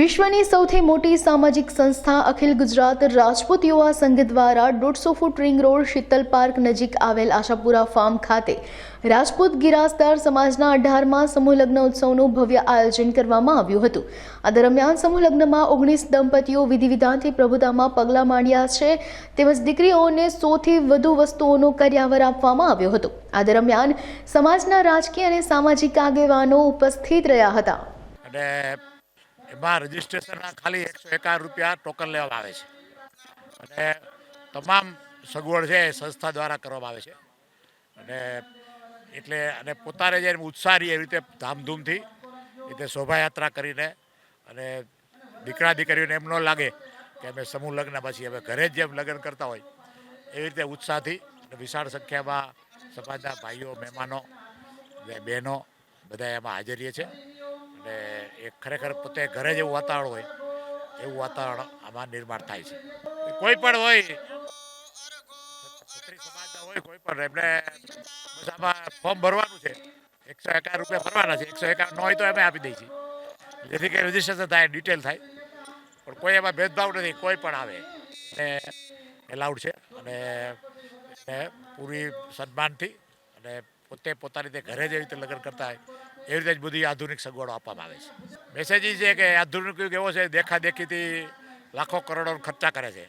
વિશ્વની સૌથી મોટી સામાજિક સંસ્થા અખિલ ગુજરાત રાજપૂત યુવા સંઘ દ્વારા દોઢસો foot ring road Shital park નજીક આવેલ આશાપુરા ફાર્મ ખાતે રાજપૂત ગિરાસદાર સમાજના અઢારમાં સમૂહ લગ્ન ઉત્સવનું ભવ્ય આયોજન કરવામાં આવ્યું હતું. આ દરમિયાન સમૂહ લગ્નમાં ઓગણીસ દંપતીઓ વિધિ વિધાનથી પ્રભુતામાં પગલાં માંડ્યા છે. તેમજ દીકરીઓને સોથી વધુ વસ્તુઓનો કર્યાવર આપવામાં આવ્યો હતો. આ દરમિયાન સમાજના રાજકીય અને સામાજિક આગેવાનો ઉપસ્થિત રહ્યા હતા. એમાં રજિસ્ટ્રેશનના ખાલી એકસો એકાવન રૂપિયા ટોકન લેવામાં આવે છે. અને તમામ સગવડ છે એ સંસ્થા દ્વારા કરવામાં આવે છે. અને એટલે અને પોતાને જે ઉત્સાહી એવી રીતે ધામધૂમથી રીતે શોભાયાત્રા કરીને અને દીકરા દીકરીઓને એમ ન લાગે કે અમે સમૂહ લગ્ન પછી અમે ઘરે જ જેમ લગ્ન કરતા હોય એવી રીતે ઉત્સાહથી વિશાળ સંખ્યામાં સમાજના ભાઈઓ, મહેમાનો બહેનો બધા એમાં હાજરીએ છે. અને એ ખરેખર પોતે ઘરે જેવું વાતાવરણ હોય, એવું વાતાવરણ આમાં નિર્માણ થાય છે. કોઈ પણ હોય સમાજના હોય કોઈ પણ, એમને બધામાં ફોર્મ ભરવાનું છે, એકસો એકાવન રૂપિયા ભરવાના છે, એકસો એકાવન ન હોય તો અમે આપી દઈએ છીએ. જેથી કે રજીસ્ટ્રેશન થાય, ડિટેલ થાય, પણ કોઈ એમાં ભેદભાવ નથી, કોઈ પણ આવે. એ એલાઉડ છે, અને એને પૂરી સન્માનથી અને પોતે પોતાની રીતે ઘરે જેવી રીતે લગ્ન કરતા હોય એવી રીતે જ બધી આધુનિક સગવડો આપવામાં આવે છે. મેસેજ છે કે આધુનિક યુગ એવો છે, દેખાદેખીથી લાખો કરોડો ખર્ચા કરે છે.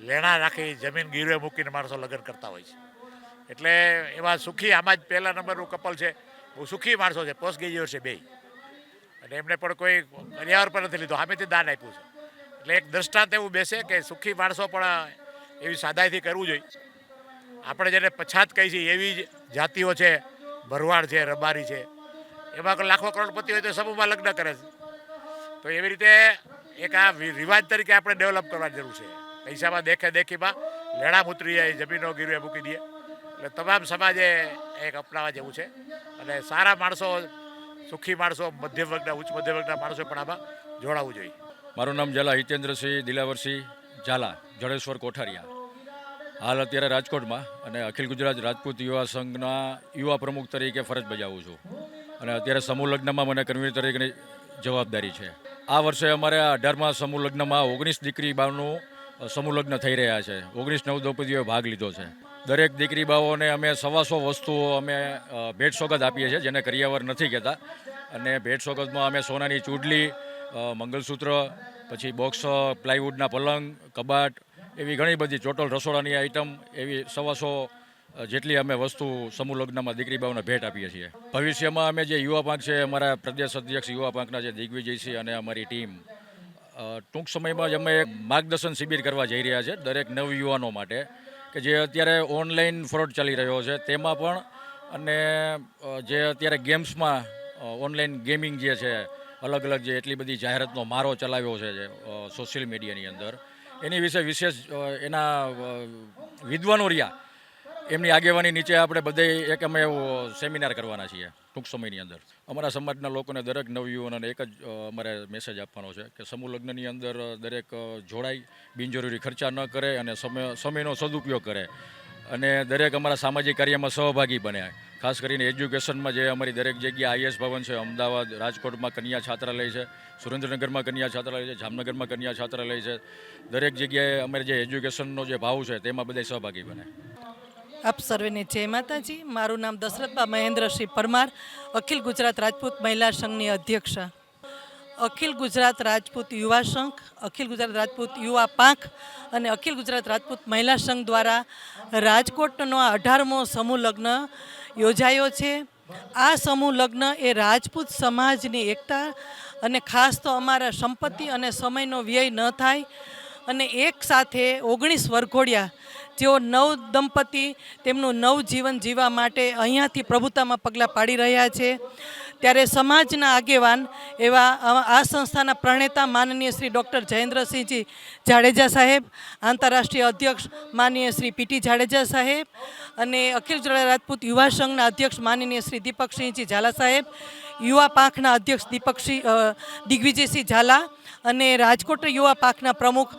લેણા રાખી જમીન ગીરવે મૂકીને માણસો લગ્ન કરતા હોય છે. એટલે એવા સુખી, આમાં જ પહેલા નંબરનું કપલ છે, બહુ સુખી માણસો છે પોસ્ટ ગ્રેજ્યુએટ છે બે અને એમને પણ કોઈ પર્યાવર પર નથી લીધો, સામેથી દાન આપ્યું છે. એટલે એક દ્રષ્ટાંત એવું બેસે કે સુખી માણસો પણ એવી સાદાઈથી કરવું જોઈએ. આપણે જેને પછાત કહી છીએ, એવી જ જાતિઓ છે, ભરવાડ છે, રબારી છે. એમાં લાખો કરોડપતિ હોય તો સમૂહમાં લગ્ન કરે છે. તો એવી રીતે એક આ રિવાજ તરીકે આપણે ડેવલપ કરવાની જરૂર છે. પૈસામાં દેખે દેખીમાં લેણા મૂતરી જાય જમીનો ગીરવે મૂકી દે. એટલે તમામ સમાજે એક અપનાવવા જેવું છે. અને સારા માણસો, સુખી માણસો, મધ્યમ વર્ગના, ઉચ્ચ મધ્યમ વર્ગના માણસો પણ આમાં જોડાવવું જોઈએ. મારું નામ ઝાલા હિતેન્દ્રસિંહ દિલાવરસિંહ ઝાલા, જડેશ્વર કોઠારિયા. હાલ અત્યારે રાજકોટમાં અને અખિલ ગુજરાત રાજપૂત યુવા સંઘના યુવા પ્રમુખ તરીકે ફરજ બજાવું છું. અને અત્યારે સમૂહ લગ્નમાં મને કન્વીનર તરીકેની જવાબદારી છે. આ વર્ષે અમારે આ અઢારમાં સમૂહ લગ્નમાં ઓગણીસ દીકરી બાવનું અ, સમૂહ લગ્ન થઈ રહ્યા છે. ઓગણીસ નવ દ્રૌપદીઓએ ભાગ લીધો છે. દરેક દીકરી બાઓને અમે સવાસો વસ્તુઓ અમે ભેટ સોગત આપીએ છીએ જેને કરિયાવર નથી કહેતા. અને ભેટ સોગંદમાં અમે સોનાની ચૂડલી મંગલસૂત્ર પછી બોક્સ પ્લાયવુડના પલંગ કબાટ એવી ઘણી બધી ચોટલ રસોડાની આઈટમ એવી સવાસો જેટલી અમે વસ્તુ સમૂહ લગ્નમાં દીકરી બાઓને ભેટ આપીએ છીએ. ભવિષ્યમાં અમે જે યુવા પાંખ છે, અમારા પ્રદેશ અધ્યક્ષ યુવા પાંખના જે દિગ્વિજયસિંહ અને અમારી ટીમ ટૂંક સમયમાં જ અમે એક માર્ગદર્શન શિબિર કરવા જઈ રહ્યા છે દરેક નવયુવાનો માટે, કે જે અત્યારે ઓનલાઈન ફ્રોડ ચાલી રહ્યો છે. તેમાં પણ અને જે અત્યારે ગેમ્સમાં ઓનલાઈન ગેમિંગ જે છે અલગ અલગ જે એટલી બધી જાહેરાતનો મારો ચલાવ્યો છે જે સોશિયલ મીડિયાની અંદર. એની વિશે વિશેષ એના વિદ્વાનો રહ્યા. એમની આગેવાની નીચે આપણે બધે એક અમે એવું સેમિનાર કરવાના છીએ, ટૂંક સમયની અંદર. અમારા સમાજના લોકોને દરેક નવયુવાનોને એક જ અમારે મેસેજ આપવાનો છે કે સમૂહ લગ્નની અંદર દરેક જોડાઈ, બિનજરૂરી ખર્ચા ન કરે અને સમય, સમયનો સદુપયોગ કરે. અને દરેક અમારા સામાજિક કાર્યમાં સહભાગી બને. ખાસ કરીને એજ્યુકેશનમાં જે અમારી દરેક જગ્યાએ આઈએસ ભવન છે, અમદાવાદ, રાજકોટમાં કન્યા છાત્રાલય છે, સુરેન્દ્રનગરમાં કન્યા છાત્રાલય છે, જામનગરમાં કન્યા છાત્રાલય છે. દરેક જગ્યાએ અમારે જે એજ્યુકેશનનો જે ભાવ છે, તેમાં બધા સહભાગી બને. આપ સર્વેને જય માતાજી. મારું નામ દશરથબા મહેન્દ્રસિંહ પરમાર, અખિલ ગુજરાત રાજપૂત મહિલા સંઘની અધ્યક્ષ. અખિલ ગુજરાત રાજપૂત યુવા સંઘ, અખિલ ગુજરાત રાજપૂત યુવા પાંખ અને અખિલ ગુજરાત રાજપૂત મહિલા સંઘ દ્વારા રાજકોટનો અઢારમો સમૂહ લગ્ન યોજાયો છે. આ સમૂહ લગ્ન એ રાજપૂત સમાજની એકતા અને ખાસ તો અમારા સંપત્તિ અને સમયનો વ્યય ન થાય અને એક સાથે ઓગણીસ વરઘોડિયા જેઓ નવ દંપતી તેમનું નવ જીવન જીવવા માટે અહીંયાથી પ્રભુતામાં પગલાં પાડી રહ્યા છે. ત્યારે સમાજના આગેવાન એવા આ- સંસ્થાના પ્રણેતા માનનીય શ્રી ડૉક્ટર જયેન્દ્રસિંહજી જાડેજા સાહેબ, આંતરરાષ્ટ્રીય અધ્યક્ષ માનનીય શ્રી પીટી જાડેજા સાહેબ અને અખિલ ગુજરાત રાજપૂત યુવા સંઘના અધ્યક્ષ માનનીય શ્રી દીપકસિંહજી ઝાલા સાહેબ યુવા પાંખના અધ્યક્ષ દીપકસિંહ દિગ્વિજયસિંહ ઝાલા અને રાજકોટ યુવા પાંખના પ્રમુખ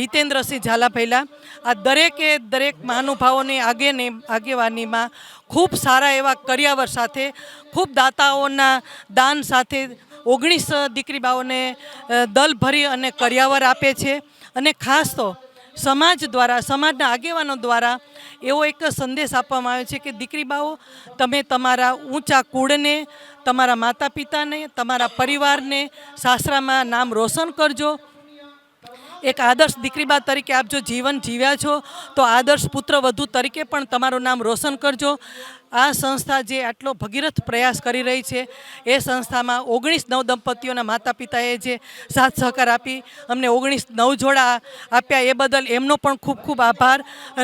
હિતેન્દ્રસિંહ ઝાલા પહેલાં. આ દરેકે દરેક મહાનુભાવોની આગેની આગેવાનીમાં ખૂબ સારા એવા કર્યાવર સાથે, ખૂબ દાતાઓના દાન સાથે ઓગણીસ દીકરી બાઓને દલ ભરી અને કર્યાવર આપે છે. અને ખાસ તો સમાજ દ્વારા, સમાજના આગેવાનો દ્વારા એવો એક સંદેશ આપવામાં આવ્યો છે કે દીકરી બાઓ તમે તમારા ઊંચા કુળને, તમારા માતા પિતાને તમારા પરિવારને સાસરામાં નામ રોશન કરજો. એક આદર્શ દીકરીબા તરીકે આપ જો જીવન જીવ્યા છો, તો આદર્શ પુત્ર વધુ તરીકે પણ તમારું નામ રોશન કરજો. આ સંસ્થા જે આટલો ભગીરથ પ્રયાસ કરી રહી છે, એ સંસ્થામાં ઓગણીસ નવ દંપતીઓના માતા પિતાએ જે સાથ સહકાર આપી, અમને ઓગણીસ નવ જોડા આપ્યા એ બદલ એમનો પણ ખૂબ ખૂબ આભાર.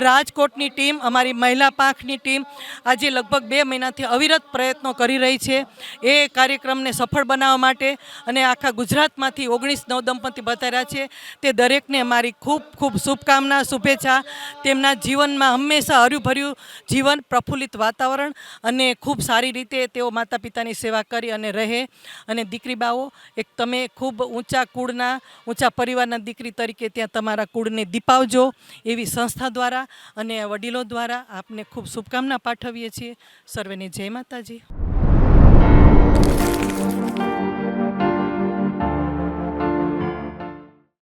રાજકોટની ટીમ, અમારી મહિલા પાંખની ટીમ આજે લગભગ બે મહિનાથી અવિરત પ્રયત્નો કરી રહી છે. એ કાર્યક્રમને સફળ બનાવવા માટે અને આખા ગુજરાતમાંથી ઓગણીસ નવ દંપતી બતાવ્યા છે. તે દરેકને મારી ખૂબ ખૂબ શુભકામના, શુભેચ્છા. તેમના જીવનમાં હંમેશા હર્યુંભર્યું જીવન, પ્રફુલ્લિત વાતાવરણ અને ખૂબ સારી રીતે તેઓ માતા પિતાની સેવા કરી અને રહે. અને દીકરી બાઓ એક તમે ખૂબ ઊંચા કુળના, ઊંચા પરિવારના દીકરી તરીકે ત્યાં તમારા કુળને દીપાવજો એવી સંસ્થા દ્વારા અને વડીલો દ્વારા આપને ખૂબ શુભકામના પાઠવીએ છીએ. સર્વેને જય માતાજી.